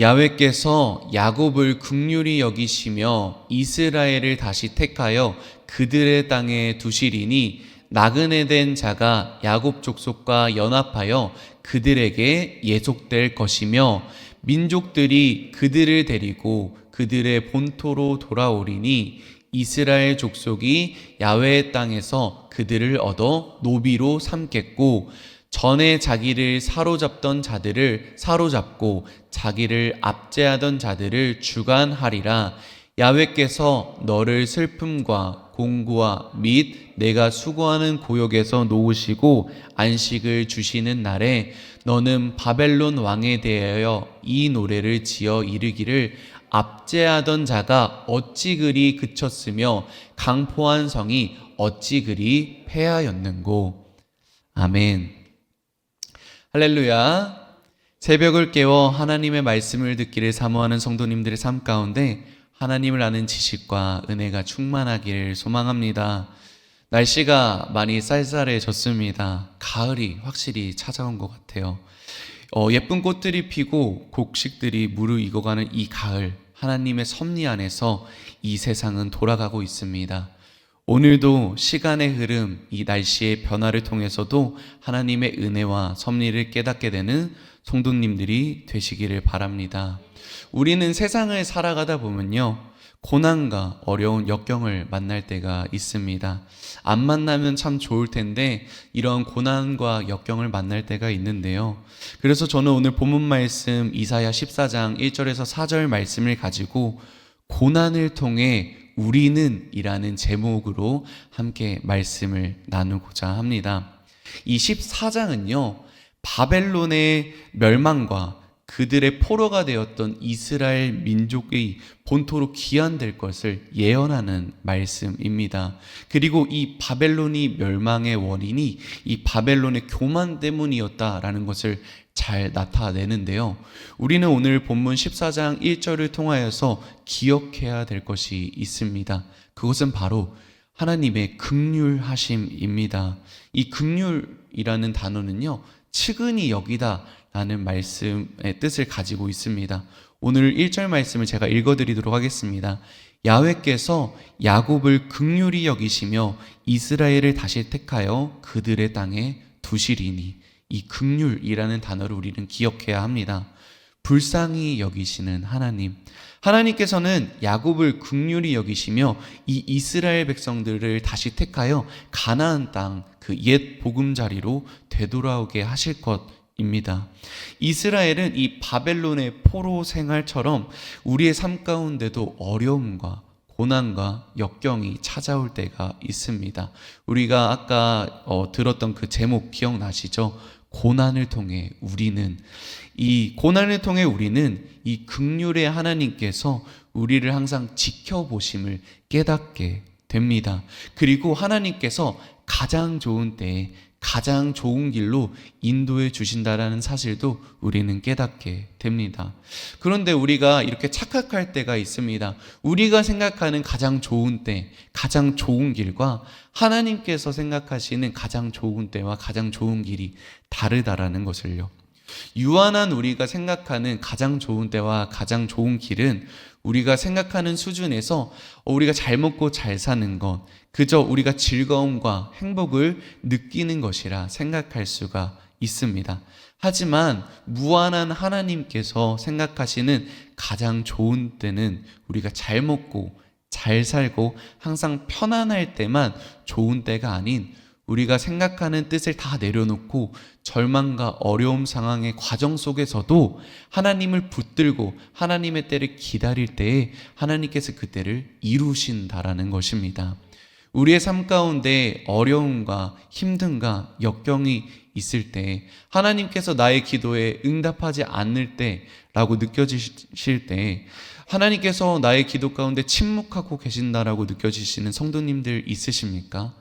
야외께서 야곱을 극률히 여기시며 이스라엘을 다시 택하여 그들의 땅에 두시리니 나그네 된 자가 야곱 족속과 연합하여 그들에게 예속될 것이며 민족들이 그들을 데리고 그들의 본토로 돌아오리니 이스라엘 족속이 야외의 땅에서 그들을 얻어 노비로 삼겠고 전에 자기를 사로잡던 자들을 사로잡고 자기를 압제하던 자들을 주관하리라 야외께서 너를 슬픔과 공고와 및 내가 수고하는 고역에서 놓으시고 안식을 주시는 날에 너는 바벨론 왕에 대하여 이 노래를 지어 이르기를 압제하던 자가 어찌 그리 그쳤으며 강포한 성이 어찌 그리 폐하였는고 아멘. 할렐루야. 새벽을 깨워 하나님의 말씀을 듣기를 사모하는 성도님들의 삶 가운데 하나님을 아는 지식과 은혜가 충만하기를 소망합니다. 날씨가 많이 쌀쌀해졌습니다. 가을이 확실히 찾아온 것 같아요. 어, 예쁜 꽃들이 피고 곡식들이 무르익어가는 이 가을, 하나님의 섭리 안에서 이 세상은 돌아가고 있습니다. 오늘도 시간의 흐름, 이 날씨의 변화를 통해서도 하나님의 은혜와 섭리를 깨닫게 되는 성도님들이 되시기를 바랍니다. 우리는 세상을 살아가다 보면요. 고난과 어려운 역경을 만날 때가 있습니다. 안 만나면 참 좋을 텐데 이런 고난과 역경을 만날 때가 있는데요. 그래서 저는 오늘 본문 말씀 이사야 14장 1절에서 4절 말씀을 가지고 고난을 통해 우리는 이라는 제목으로 함께 말씀을 나누고자 합니다. 이 14장은요, 바벨론의 멸망과 그들의 포로가 되었던 이스라엘 민족의 본토로 귀환될 것을 예언하는 말씀입니다. 그리고 이 바벨론이 멸망의 원인이 이 바벨론의 교만 때문이었다라는 것을 잘 나타내는데요. 우리는 오늘 본문 14장 1절을 통하여서 기억해야 될 것이 있습니다. 그것은 바로 하나님의 극률하심입니다. 이 극률이라는 단어는요, 측은히 여기다 라는 말씀의 뜻을 가지고 있습니다. 오늘 1절 말씀을 제가 읽어드리도록 하겠습니다. 야외께서 야곱을 극률히 여기시며 이스라엘을 다시 택하여 그들의 땅에 두시리니 이 극률이라는 단어를 우리는 기억해야 합니다. 불쌍히 여기시는 하나님. 하나님께서는 야곱을 극률히 여기시며 이 이스라엘 백성들을 다시 택하여 가나안 땅 그 옛 보금자리로 되돌아오게 하실 것 입니다. 이스라엘은 이 바벨론의 포로 생활처럼 우리의 삶 가운데도 어려움과 고난과 역경이 찾아올 때가 있습니다. 우리가 아까 어, 들었던 그 제목 기억나시죠? 고난을 통해 우리는 이 고난을 통해 우리는 이 극률의 하나님께서 우리를 항상 지켜보심을 깨닫게 됩니다. 그리고 하나님께서 가장 좋은 때에 가장 좋은 길로 인도해 주신다라는 사실도 우리는 깨닫게 됩니다. 그런데 우리가 이렇게 착각할 때가 있습니다. 우리가 생각하는 가장 좋은 때, 가장 좋은 길과 하나님께서 생각하시는 가장 좋은 때와 가장 좋은 길이 다르다라는 것을요. 유한한 우리가 생각하는 가장 좋은 때와 가장 좋은 길은 우리가 생각하는 수준에서 우리가 잘 먹고 잘 사는 것, 그저 우리가 즐거움과 행복을 느끼는 것이라 생각할 수가 있습니다. 하지만 무한한 하나님께서 생각하시는 가장 좋은 때는 우리가 잘 먹고 잘 살고 항상 편안할 때만 좋은 때가 아닌 우리가 생각하는 뜻을 다 내려놓고 절망과 어려움 상황의 과정 속에서도 하나님을 붙들고 하나님의 때를 기다릴 때에 하나님께서 그 때를 이루신다라는 것입니다. 우리의 삶 가운데 어려움과 힘든가 역경이 있을 때 하나님께서 나의 기도에 응답하지 않을 때라고 느껴지실 때 하나님께서 나의 기도 가운데 침묵하고 계신다라고 느껴지시는 성도님들 있으십니까?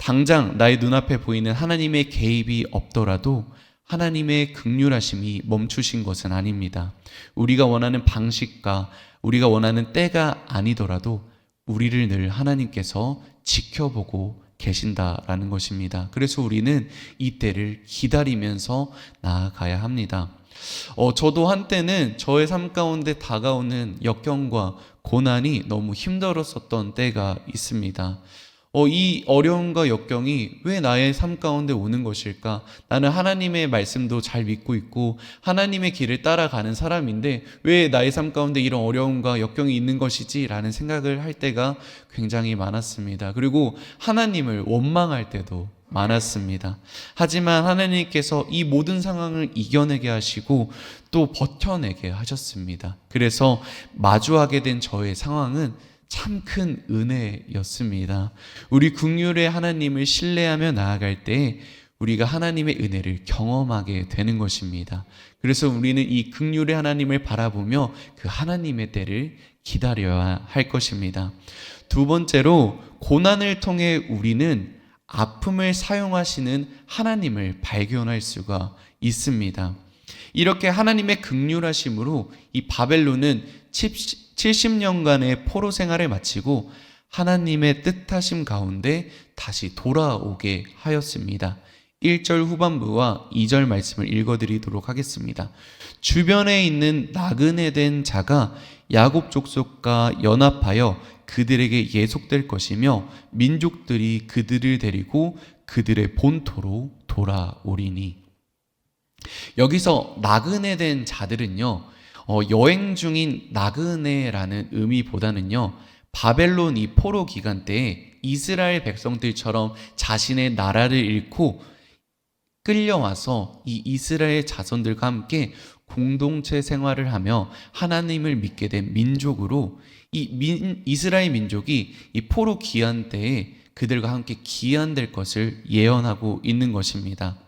당장 나의 눈앞에 보이는 하나님의 개입이 없더라도 하나님의 극률하심이 멈추신 것은 아닙니다. 우리가 원하는 방식과 우리가 원하는 때가 아니더라도 우리를 늘 하나님께서 지켜보고 계신다라는 것입니다. 그래서 우리는 이 때를 기다리면서 나아가야 합니다. 어, 저도 한때는 저의 삶 가운데 다가오는 역경과 고난이 너무 힘들었었던 때가 있습니다. 어, 이 어려움과 역경이 왜 나의 삶 가운데 오는 것일까? 나는 하나님의 말씀도 잘 믿고 있고 하나님의 길을 따라가는 사람인데 왜 나의 삶 가운데 이런 어려움과 역경이 있는 것이지? 라는 생각을 할 때가 굉장히 많았습니다. 그리고 하나님을 원망할 때도 많았습니다. 하지만 하나님께서 이 모든 상황을 이겨내게 하시고 또 버텨내게 하셨습니다. 그래서 마주하게 된 저의 상황은 참 큰 은혜였습니다. 우리 국률의 하나님을 신뢰하며 나아갈 때 우리가 하나님의 은혜를 경험하게 되는 것입니다. 그래서 우리는 이 극률의 하나님을 바라보며 그 하나님의 때를 기다려야 할 것입니다. 두 번째로 고난을 통해 우리는 아픔을 사용하시는 하나님을 발견할 수가 있습니다. 이렇게 하나님의 극률하심으로 이 바벨론은 70년간의 포로 생활을 마치고 하나님의 뜻하심 가운데 다시 돌아오게 하였습니다. 1절 후반부와 2절 말씀을 읽어드리도록 하겠습니다. 주변에 있는 나그네 된 자가 야곱 족속과 연합하여 그들에게 예속될 것이며 민족들이 그들을 데리고 그들의 본토로 돌아오리니 여기서 나그네 된 자들은요 어, 여행 중인 나그네라는 의미보다는요 바벨론 이 포로 기간 때에 이스라엘 백성들처럼 자신의 나라를 잃고 끌려와서 이 이스라엘 자손들과 함께 공동체 생활을 하며 하나님을 믿게 된 민족으로 이 민, 이스라엘 민족이 이 포로 기한 때에 그들과 함께 기한될 것을 예언하고 있는 것입니다.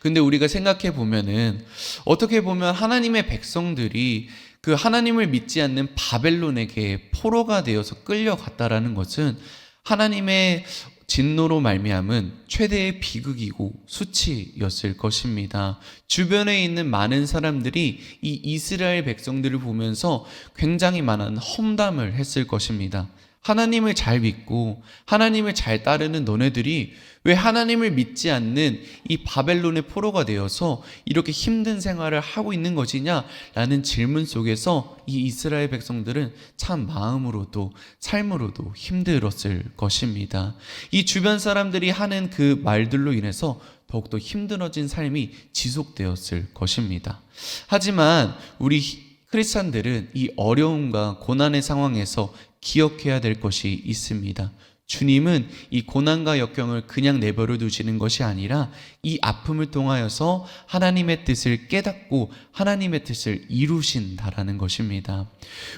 근데 우리가 생각해 보면은 어떻게 보면 하나님의 백성들이 그 하나님을 믿지 않는 바벨론에게 포로가 되어서 끌려갔다라는 것은 하나님의 진노로 말미암은 최대의 비극이고 수치였을 것입니다. 주변에 있는 많은 사람들이 이 이스라엘 백성들을 보면서 굉장히 많은 험담을 했을 것입니다. 하나님을 잘 믿고 하나님을 잘 따르는 너네들이 왜 하나님을 믿지 않는 이 바벨론의 포로가 되어서 이렇게 힘든 생활을 하고 있는 것이냐? 라는 질문 속에서 이 이스라엘 백성들은 참 마음으로도 삶으로도 힘들었을 것입니다. 이 주변 사람들이 하는 그 말들로 인해서 더욱더 힘들어진 삶이 지속되었을 것입니다. 하지만 우리 크리스찬들은 이 어려움과 고난의 상황에서 기억해야 될 것이 있습니다. 주님은 이 고난과 역경을 그냥 내버려 두시는 것이 아니라 이 아픔을 통하여서 하나님의 뜻을 깨닫고 하나님의 뜻을 이루신다라는 것입니다.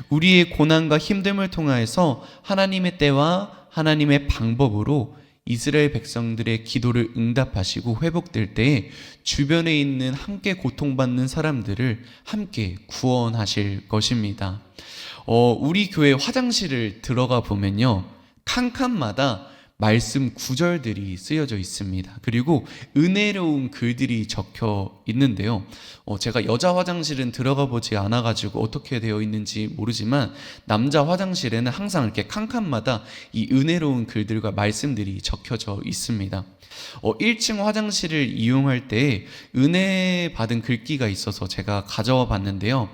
우리의 고난과 힘듦을 통하여서 하나님의 때와 하나님의 방법으로 이스라엘 백성들의 기도를 응답하시고 회복될 때에 주변에 있는 함께 고통받는 사람들을 함께 구원하실 것입니다. 어, 우리 교회 화장실을 들어가 보면요. 칸칸마다 말씀 구절들이 쓰여져 있습니다. 그리고 은혜로운 글들이 적혀 있는데요. 어, 제가 여자 화장실은 들어가 보지 않아가지고 어떻게 되어 있는지 모르지만 남자 화장실에는 항상 이렇게 칸칸마다 이 은혜로운 글들과 말씀들이 적혀져 있습니다. 어, 1층 화장실을 이용할 때 은혜 받은 글귀가 있어서 제가 가져와 봤는데요.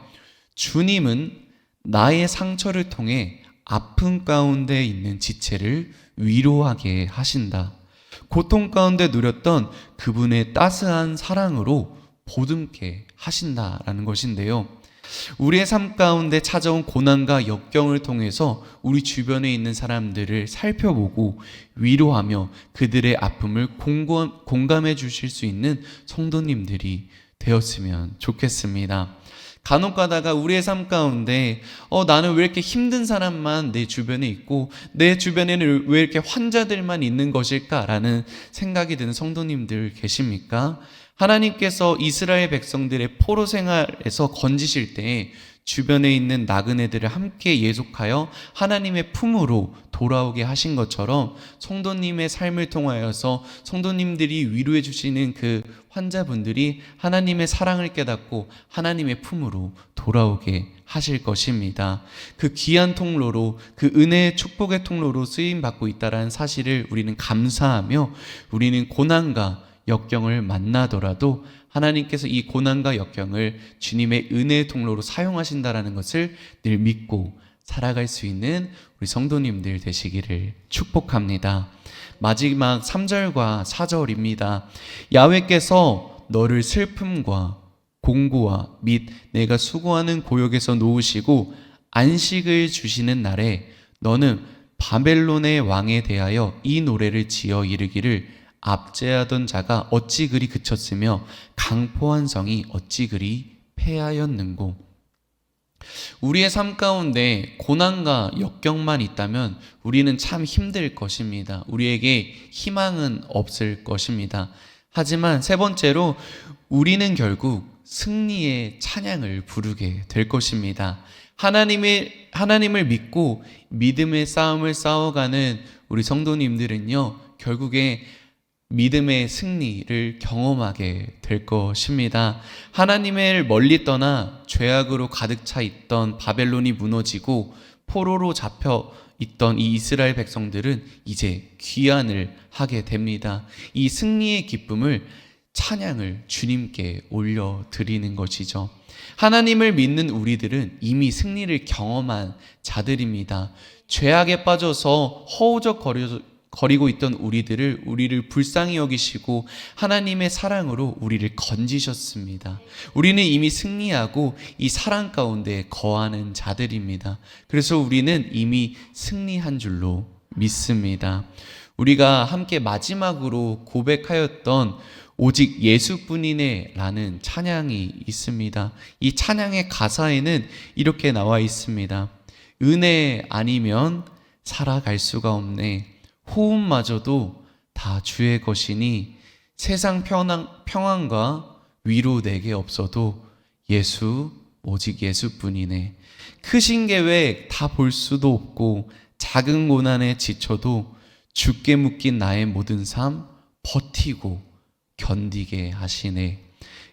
주님은 나의 상처를 통해 아픔 가운데 있는 지체를 위로하게 하신다. 고통 가운데 누렸던 그분의 따스한 사랑으로 보듬게 하신다라는 것인데요. 우리의 삶 가운데 찾아온 고난과 역경을 통해서 우리 주변에 있는 사람들을 살펴보고 위로하며 그들의 아픔을 공감, 해 주실 수 있는 성도님들이 되었으면 좋겠습니다. 간혹 가다가 우리의 삶 가운데 어 나는 왜 이렇게 힘든 사람만 내 주변에 있고 내 주변에는 왜 이렇게 환자들만 있는 것일까라는 생각이 드는 성도님들 계십니까? 하나님께서 이스라엘 백성들의 포로 생활에서 건지실 때 주변에 있는 나그네들을 함께 예속하여 하나님의 품으로 돌아오게 하신 것처럼 성도님의 삶을 통하여서 성도님들이 위로해 주시는 그 환자분들이 하나님의 사랑을 깨닫고 하나님의 품으로 돌아오게 하실 것입니다. 그 귀한 통로로 그 은혜의 축복의 통로로 쓰임 받고 있다라는 사실을 우리는 감사하며 우리는 고난과 역경을 만나더라도 하나님께서 이 고난과 역경을 주님의 은혜의 통로로 사용하신다라는 것을 늘 믿고 살아갈 수 있는 우리 성도님들 되시기를 축복합니다. 마지막 3절과 4절입니다. 야외께서 너를 슬픔과 공고와 및 내가 수고하는 고역에서 놓으시고 안식을 주시는 날에 너는 바벨론의 왕에 대하여 이 노래를 지어 이르기를 압제하던 자가 어찌 그리 그쳤으며 강포한 성이 어찌 그리 패하였는고 우리의 삶 가운데 고난과 역경만 있다면 우리는 참 힘들 것입니다. 우리에게 희망은 없을 것입니다. 하지만 세 번째로 우리는 결국 승리의 찬양을 부르게 될 것입니다. 하나님의 하나님을 믿고 믿음의 싸움을 싸워가는 우리 성도님들은요, 결국에 믿음의 승리를 경험하게 될 것입니다. 하나님을 멀리 떠나 죄악으로 가득 차 있던 바벨론이 무너지고 포로로 잡혀 있던 이 이스라엘 백성들은 이제 귀환을 하게 됩니다. 이 승리의 기쁨을 찬양을 주님께 올려 드리는 것이죠. 하나님을 믿는 우리들은 이미 승리를 경험한 자들입니다. 죄악에 빠져서 허우적 거 리고 있던 우리들을 우리를 불쌍히 여기시고 하나님의 사랑으로 우리를 건지셨습니다. 우리는 이미 승리하고 이 사랑 가운데 거하는 자들입니다. 그래서 우리는 이미 승리한 줄로 믿습니다. 우리가 함께 마지막으로 고백하였던 오직 예수뿐이네 라는 찬양이 있습니다. 이 찬양의 가사에는 이렇게 나와 있습니다. 은혜 아니면 살아갈 수가 없네. 호흡마저도 다 주의 것이니 세상 평안, 평안 과 위로 내게 없어도 예수, 오직 예수뿐이네. 크신 계획 다 볼 수도 없고 작은 고난에 지쳐도 죽게 묶인 나의 모든 삶 버티고 견디게 하시네.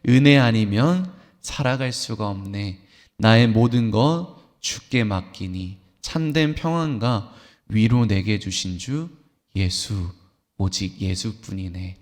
은혜 아니면 살아갈 수가 없네. 나의 모든 것 죽게 맡기니 참된 평안과 위로 내게 주신 주 예수 오직 예수뿐이네.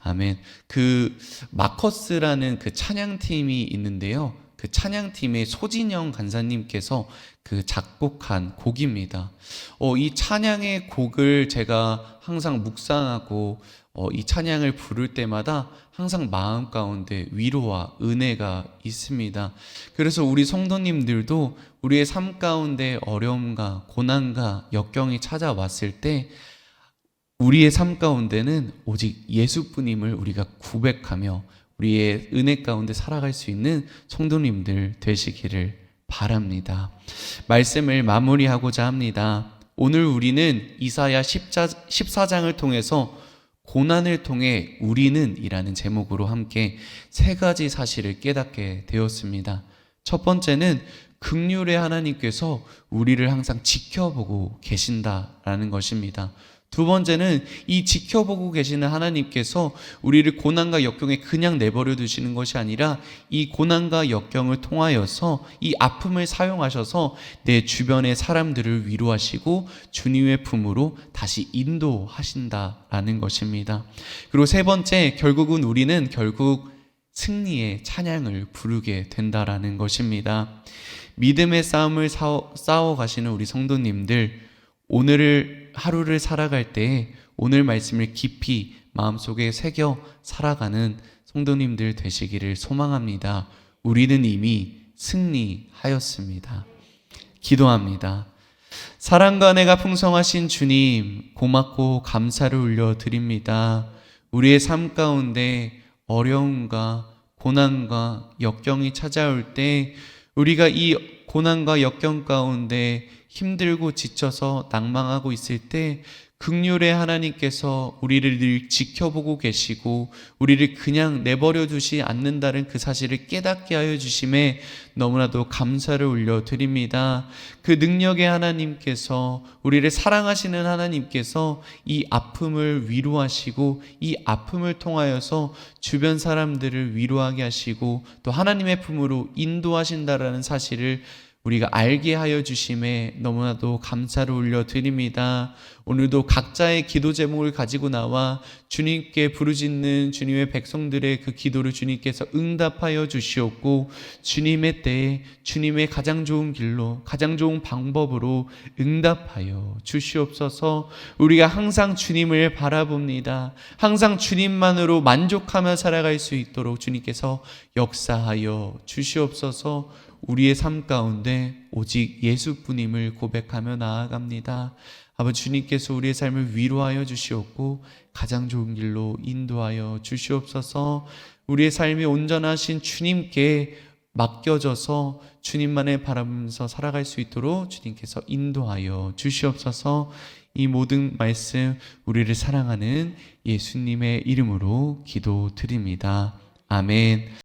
아멘. 그 마커스라는 그 찬양팀이 있는데요. 그 찬양팀의 소진영 간사님께서 그 작곡한 곡입니다. 어, 이 찬양의 곡을 제가 항상 묵상하고 어, 이 찬양을 부를 때마다 항상 마음 가운데 위로와 은혜가 있습니다. 그래서 우리 성도님들도 우리의 삶 가운데 어려움과 고난과 역경이 찾아왔을 때 우리의 삶 가운데는 오직 예수뿐임을 우리가 구백하며 우리의 은혜 가운데 살아갈 수 있는 성도님들 되시기를 바랍니다. 말씀을 마무리하고자 합니다. 오늘 우리는 이사야 14장을 통해서 고난을 통해 우리는 이라는 제목으로 함께 세 가지 사실을 깨닫게 되었습니다. 첫 번째는 극률의 하나님께서 우리를 항상 지켜보고 계신다라는 것입니다. 두 번째는 이 지켜보고 계시는 하나님께서 우리를 고난과 역경에 그냥 내버려 두시는 것이 아니라 이 고난과 역경을 통하여서 이 아픔을 사용하셔서 내 주변의 사람들을 위로하시고 주님의 품으로 다시 인도하신다라는 것입니다. 그리고 세 번째, 결국은 우리는 결국 승리의 찬양을 부르게 된다라는 것입니다. 믿음의 싸움을 싸워 가시는 우리 성도님들, 오늘을 하루를 살아갈 때 오늘 말씀을 깊이 마음속에 새겨 살아가는 성도님들 되시기를 소망합니다. 우리는 이미 승리하였습니다. 기도합니다. 사랑과 내가 풍성하신 주님, 고맙고 감사를 올려드립니다. 우리의 삶 가운데 어려움과 고난과 역경이 찾아올 때 우리가 이 고난과 역경 가운데 힘들고 지쳐서 낭망하고 있을 때 극률의 하나님께서 우리를 늘 지켜보고 계시고 우리를 그냥 내버려 두지 않는다는 그 사실을 깨닫게 하여 주심에 너무나도 감사를 올려 드립니다. 그 능력의 하나님께서 우리를 사랑하시는 하나님께서 이 아픔을 위로하시고 이 아픔을 통하여서 주변 사람들을 위로하게 하시고 또 하나님의 품으로 인도하신다라는 사실을 우리가 알게 하여 주심에 너무나도 감사를 올려 드립니다. 오늘도 각자의 기도 제목을 가지고 나와 주님께 부르짖는 주님의 백성들의 그 기도를 주님께서 응답하여 주시옵고 주님의 때에 주님의 가장 좋은 길로 가장 좋은 방법으로 응답하여 주시옵소서 우리가 항상 주님을 바라봅니다. 항상 주님만으로 만족하며 살아갈 수 있도록 주님께서 역사하여 주시옵소서 우리의 삶 가운데 오직 예수뿐임을 고백하며 나아갑니다. 아버지 주님께서 우리의 삶을 위로하여 주시옵고 가장 좋은 길로 인도하여 주시옵소서 우리의 삶이 온전하신 주님께 맡겨져서 주님만을 바라보면서 살아갈 수 있도록 주님께서 인도하여 주시옵소서 이 모든 말씀 우리를 사랑하는 예수님의 이름으로 기도드립니다. 아멘.